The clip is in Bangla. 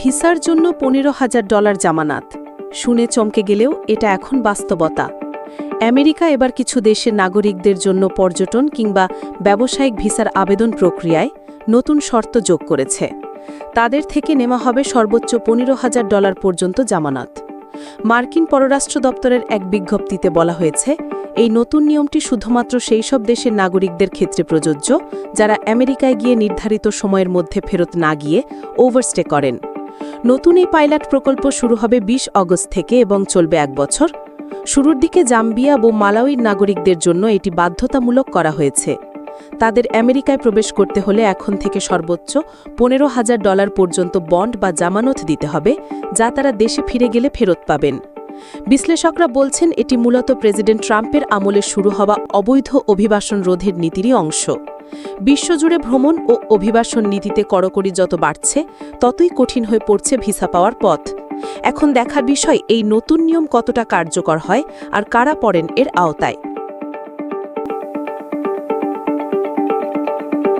ভিসার জন্য পনেরো হাজার ডলার জামানাত। শুনে চমকে গেলেও এটা এখন বাস্তবতা। আমেরিকা এবার কিছু দেশের নাগরিকদের জন্য পর্যটন কিংবা ব্যবসায়িক ভিসার আবেদন প্রক্রিয়ায় নতুন শর্ত যোগ করেছে। তাদের থেকে নেওয়া হবে সর্বোচ্চ পনেরো হাজার ডলার পর্যন্ত জামানত। মার্কিন পররাষ্ট্র দপ্তরের এক বিজ্ঞপ্তিতে বলা হয়েছে, এই নতুন নিয়মটি শুধুমাত্র সেই সব দেশের নাগরিকদের ক্ষেত্রে প্রযোজ্য, যারা আমেরিকায় গিয়ে নির্ধারিত সময়ের মধ্যে ফেরত না গিয়ে ওভারস্টে করেন। নতুন এই পাইলট প্রকল্প শুরু হবে ২০ অগস্ট থেকে এবং চলবে এক বছর। শুরুর দিকে জাম্বিয়া ও মালাউইর নাগরিকদের জন্য এটি বাধ্যতামূলক করা হয়েছে। তাদের আমেরিকায় প্রবেশ করতে হলে এখন থেকে সর্বোচ্চ পনেরো হাজার ডলার পর্যন্ত বন্ড বা জামানত দিতে হবে, যা তারা দেশে ফিরে গেলে ফেরত পাবেন। বিশ্লেষকরা বলছেন এটি মূলত প্রেসিডেন্ট ট্রাম্পের আমলে শুরু হওয়া অবৈধ অভিবাসন রোধের নীতিরই অংশ। বিশ্বজুড়ে ভ্রমণ ও অভিবাসন নীতিতে কড়কড়ি যত বাড়ছে, ততই কঠিন হয়ে পড়ছে ভিসা পাওয়ার পথ। এখন দেখার বিষয়, এই নতুন নিয়ম কতটা কার্যকর হয় আর কারা পড়েন এর আওতায়?